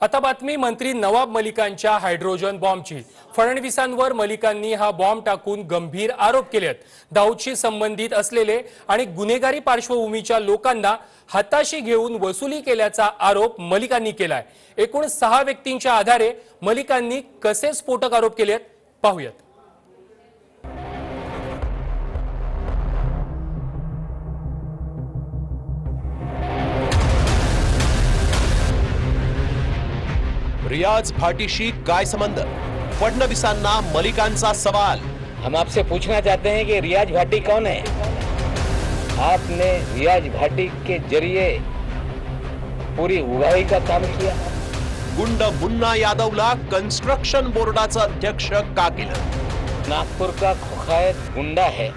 आता बातमी मंत्री नवाब मलिकांच्या हायड्रोजन बॉम्बची. फडणवीसांवर मलिकांनी हा बॉम्ब टाकून गंभीर आरोप केलेत. दाऊदशी संबंधित असलेले आणि गुन्हेगारी पार्श्वभूमीच्या लोकांना हाताशी घेऊन वसुली केल्याचा आरोप मलिकांनी केलाय. एकूण सहा व्यक्तींच्या आधारे मलिकांनी कसे स्फोटक आरोप केलेत? पाहूयात. रियाज भाटीशी काय संबंध? फडणवीसांना मलिकांचा सवाल. हम आपसे पूछना चाहते हैं कि रियाज भाटी कौन है? आपने रियाज भाटी के जरिए पूरी उगाही का काम किया। गुंड मुन्ना यादवला कन्स्ट्रक्शन बोर्डाचं अध्यक्ष का केलं? नागपुर का खुखायत गुंडा है।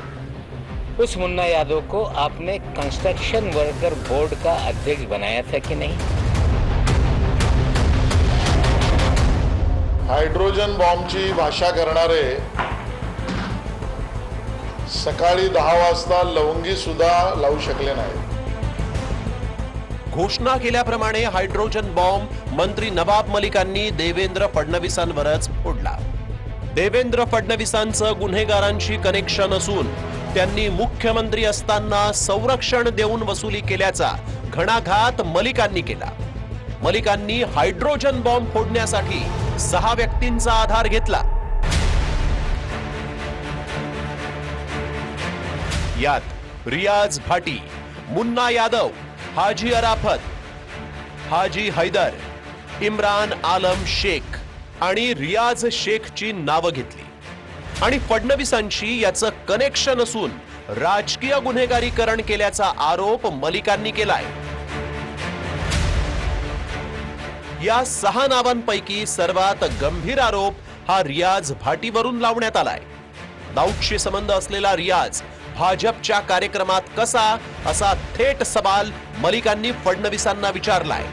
उस मुन्ना यादव को आपने कंस्ट्रक्शन वर्कर बोर्ड का अध्यक्ष बनाया था कि नहीं? हायड्रोजन बॉम्बची भाषा करणारे सकाळी दहा वाजता लवंगी सुद्धा लावू शकले नाही घोषणा केल्याप्रमाणे हायड्रोजन बॉम्ब मंत्री नवाब मलिकांनी देवेंद्र फडणवीसांवरच फोडला. देवेंद्र फडणवीसांचं गुन्हेगारांशी कनेक्शन असून त्यांनी मुख्यमंत्री असताना संरक्षण देऊन वसुली केल्याचा घणाघात मलिकांनी केला. मलिकांनी हायड्रोजन बॉम्ब फोडण्यासाठी सहा व्यक्तींचा आधार घेतला. यात रियाज भाटी मुन्ना यादव हाजी अराफत हाजी हैदर इम्रान आलम शेख आणि रियाज शेखची नावं घेतली. आणि फडणवीसांशी याचं कनेक्शन असून राजकीय गुन्हेगारीकरण केल्याचा आरोप मलिकांनी केलाय. या सहा नावांपैकी सर्वात गंभीर आरोप हा रियाज भाटीवरून लावण्यात आलाय. दाऊदशी संबंध असलेला रियाज भाजपच्या कार्यक्रमात कसा असा थेट सवाल मलिकांनी फडणवीसांना विचारलाय.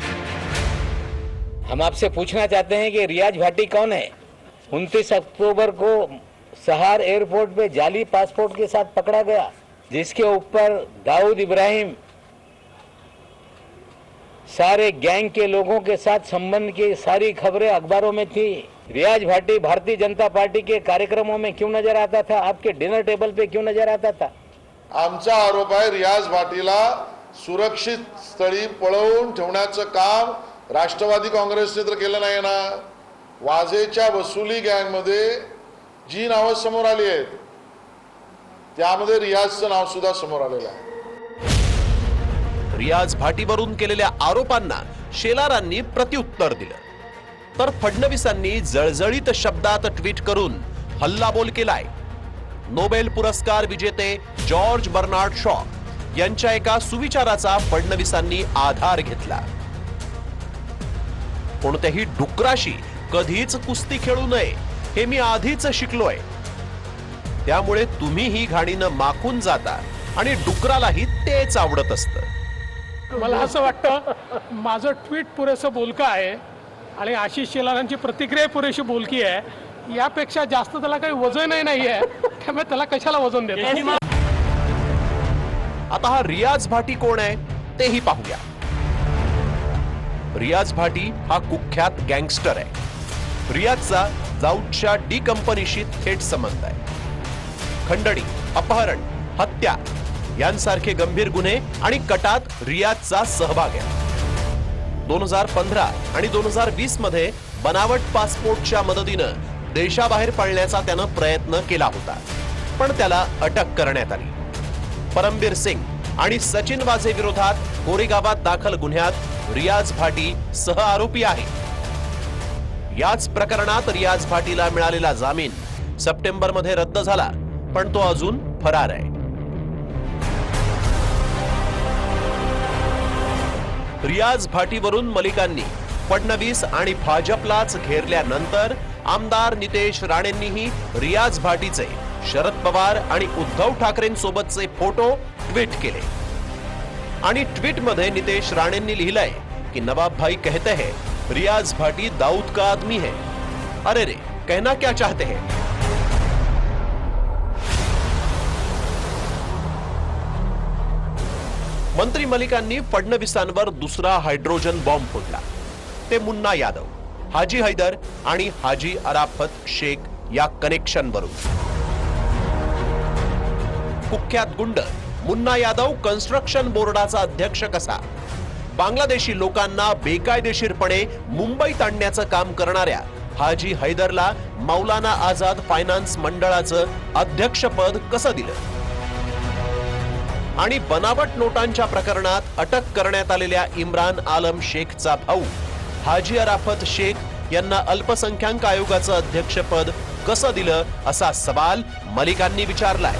हम आपसे पूछना चाहते हैं कि रियाज भाटी कौन है? 29 अक्टूबर को सहार एयरपोर्ट पे जाली पासपोर्ट के साथ पकड़ा गया जिसके ऊपर दाऊद इब्राहिम सारे गैंग के लोगों के साथ संबंध की सारी खबरें अखबारों में थी। रियाज भाटी भारतीय जनता पार्टी के कार्यक्रमों में क्यों नजर आता था? आपके डिनर टेबल पे क्यों नजर आता था? आमचा आरोप आहे रियाज भाटीला सुरक्षित स्थळी पळवून ठेवण्याचं काम राष्ट्रवादी काँग्रेसने तर केलं नाही ना. वाजेच्या वसुली गँगमध्ये जी नावं समोर आली आहेत त्यामध्ये रियाजचं नाव सुद्धा समोर आलेलं आहे. रियाज भाटीवरून केलेल्या आरोपांना शेलारांनी प्रत्युत्तर दिलं. तर फडणवीसांनी जळजळीत शब्दात ट्विट करून हल्लाबोल केलाय. नोबेल पुरस्कार विजेते जॉर्ज बर्नार्ड शॉ यांच्या एका सुविचाराचा फडणवीसांनी आधार घेतला. कोणत्याही डुकराशी कधीच कुस्ती खेळू नये हे मी आधीच शिकलोय. त्यामुळे तुम्ही ही घाणीनं माखून जाता आणि डुकरालाही तेच आवडत असतं. मला असं वाटतं माझं ट्विट पुरेसं बोलकं आहे आणि आशिष शेलारांची प्रतिक्रिया पुरेशी बोलकी आहे. यापेक्षा जास्त त्याला काही वजनही नाही आहे त्यामुळे त्याला कशाला वजन देतो आता हा रियाज भाटी कोण आहे तेही पाहूया. रियाज भाटी हा कुख्यात गँगस्टर आहे. रियाजचा जाऊदच्या डी कंपनीशी थेट संबंध आहे. खंडणी अपहरण हत्या यांसारखे गंभीर गुन्हे आणि कटात रियाजचा सहभाग आहे. दोन हजार पंधरा आणि दोन हजार वीसमध्ये बनावट पासपोर्टच्या मदतीनं देशाबाहेर पळण्याचा त्यानं प्रयत्न केला होता पण त्याला अटक करण्यात आली. परमबीर सिंग आणि सचिन वाझे विरोधात कोरेगावात दाखल गुन्ह्यात रियाज भाटी सह आरोपी आहे. याच प्रकरणात रियाज भाटीला मिळालेला जामीन सप्टेंबरमध्ये रद्द झाला पण तो अजून फरार आहे. रियाज भाटीवरून मलिकांनी फडणवीस आणि भाजपलाच घेरल्यानंतर आमदार नितेश राणेंनीही रियाज भाटीचे शरद पवार आणि उद्धव ठाकरेंसोबतचे फोटो ट्विट केले. आणि ट्विटमध्ये नितेश राणेंनी लिहिलंय की नवाब भाई कहते हैं रियाज भाटी दाऊद का आदमी है? अरे रे कहना क्या चाहते हैं? मंत्री मलिकांनी फडणवीसांवर दुसरा हायड्रोजन बॉम्ब फोडला. ते मुन्ना यादव हाजी हैदर आणि हाजी अराफत शेख या कनेक्शन वरून कुख्यात गुंड मुन्ना यादव कन्स्ट्रक्शन बोर्डाचा अध्यक्ष कसा? बांगलादेशी लोकांना बेकायदेशीरपणे मुंबईत आणण्याचं काम करणाऱ्या हाजी हैदरला मौलाना आझाद फायनान्स मंडळाचं अध्यक्षपद कसं दिलं? आणि बनावट नोटांच्या प्रकरणात अटक करण्यात आलेल्या इम्रान आलम शेखचा भाऊ हाजी अराफत शेख यांना अल्पसंख्याक आयोगाचं अध्यक्षपद कसं दिलं असा सवाल मलिकांनी विचारलाय.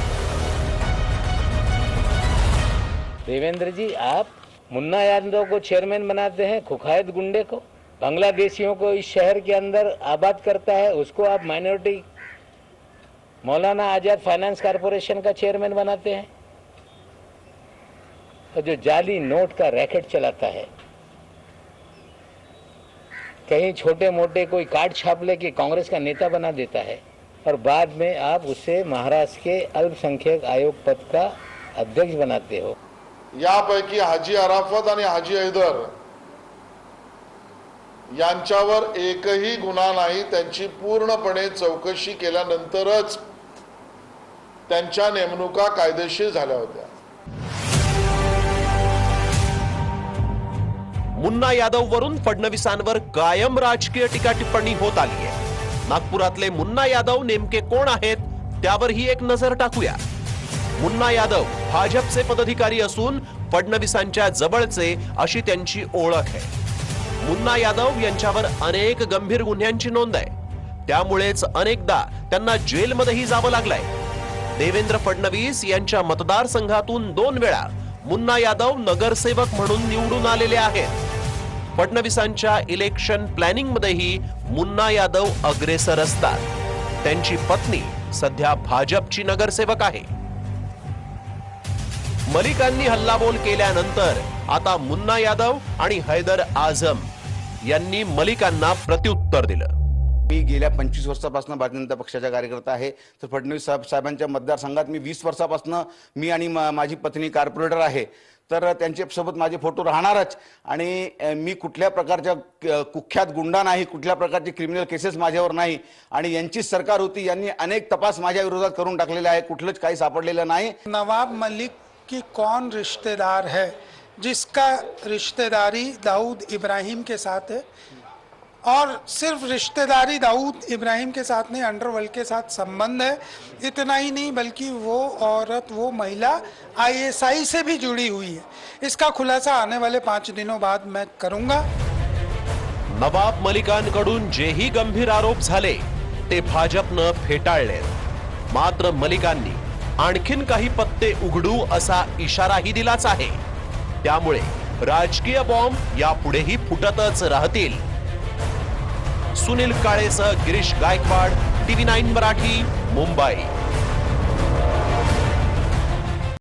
देवेंद्र जी आप मुन्ना यादव को चेयरमैन बनाते हैं खुखायत गुंडे को। बांग्लादेशियों को इस शहर के अंदर आबाद करता है उसको आप minority Maulana Azad finance corporation का चेयरमैन बनाते हैं। और जो जाली नोट का रैकेट चलाता है। कहीं छोटे मोटे कोई कार्ड छाप लेके कांग्रेस का नेता बना देता है और बाद में आप उसे महाराष्ट्र के अल्पसंख्यक आयोग पद का अध्यक्ष बनाते हो। यापैकी हाजी अराफत आणि हाजी हैदर यांच्यावर एकही गुन्हा नाही त्यांची पूर्णपणे चौकशी केल्यानंतरच त्यांच्या नेमणुका कायदेशीर झाल्या होत्या. मुन्ना यादव वरून फडणवीसांवर कायम राजकीय टीका टिप्पणी होत आली आहे. नागपुरातले मुन्ना यादव नेमके कोण आहेत त्यावर ही एक नजर टाकूया. मुन्ना यादव भाजपचे पदाधिकारी असून फडणवीसांच्या जवळचे अशी त्यांची ओळख आहे. मुन्ना यादव यांच्यावर अनेक गंभीर गुन्ह्यांची नोंद आहे. त्यामुळेच अनेकदा त्यांना जेलमध्येही जावं लागलंय. देवेंद्र फडणवीस यांच्या मतदारसंघातून दोन वेळा मुन्ना यादव नगरसेवक म्हणून निवडून आलेले आहेत. फडणवीसांच्या इलेक्शन प्लॅनिंग मध्येही मुन्ना यादव अग्रेसर असतात. त्यांची पत्नी सध्या भाजपची नगरसेवक आहे. मलिकांनी हल्लाबोल केल्यानंतर आता मुन्ना यादव आणि हैदर आझम यांनी मलिकांना प्रत्युत्तर दिलं. मी गेल्या पंचवीस वर्षापासून भारतीय जनता पक्षाचा कार्यकर्ता आहे. तर फडणवीस साहेब साहेबांच्या मतदारसंघात मी वीस वर्षापासून मी आणि माझी पत्नी कार्पोरेटर आहे. तर त्यांच्यासोबत माझे फोटो राहणारच. आणि मी कुठल्या प्रकारच्या कुख्यात गुंडा नाही कुठल्या प्रकारचे क्रिमिनल केसेस माझ्यावर नाही. आणि यांचीच सरकार होती यांनी अनेक तपास माझ्या विरोधात करून टाकलेले आहे. कुठलंच काही सापडलेलं नाही. नवाब मलिक की कौन रिश्तेदार है? जिसका रिश्तेदारी दाऊद इब्राहिम के साथ है और सिर्फ रिश्तेदारी दाऊद इब्राहिम के साथ नहीं अंडरवर्ल्ड के साथ संबंध है। इतना ही नहीं बल्कि वो औरत वो महिला आईएसआई से भी जुड़ी हुई है। इसका खुलासा आने वाले पाँच दिनों बाद मैं करूंगा। नवाब मलिकांकडून जेही गंभीर आरोप झाले ते भाजपनं फेटाळले मात्र मलिकांनी आणखीन काही पत्ते उघडू असा इशाराही दिलाच आहे. त्यामुळे राजकीय बॉम्ब यापुढेही फुटतच राहतील. सुनील काळेसह गिरीश गायकवाड टीव्ही नाईन मराठी मुंबई.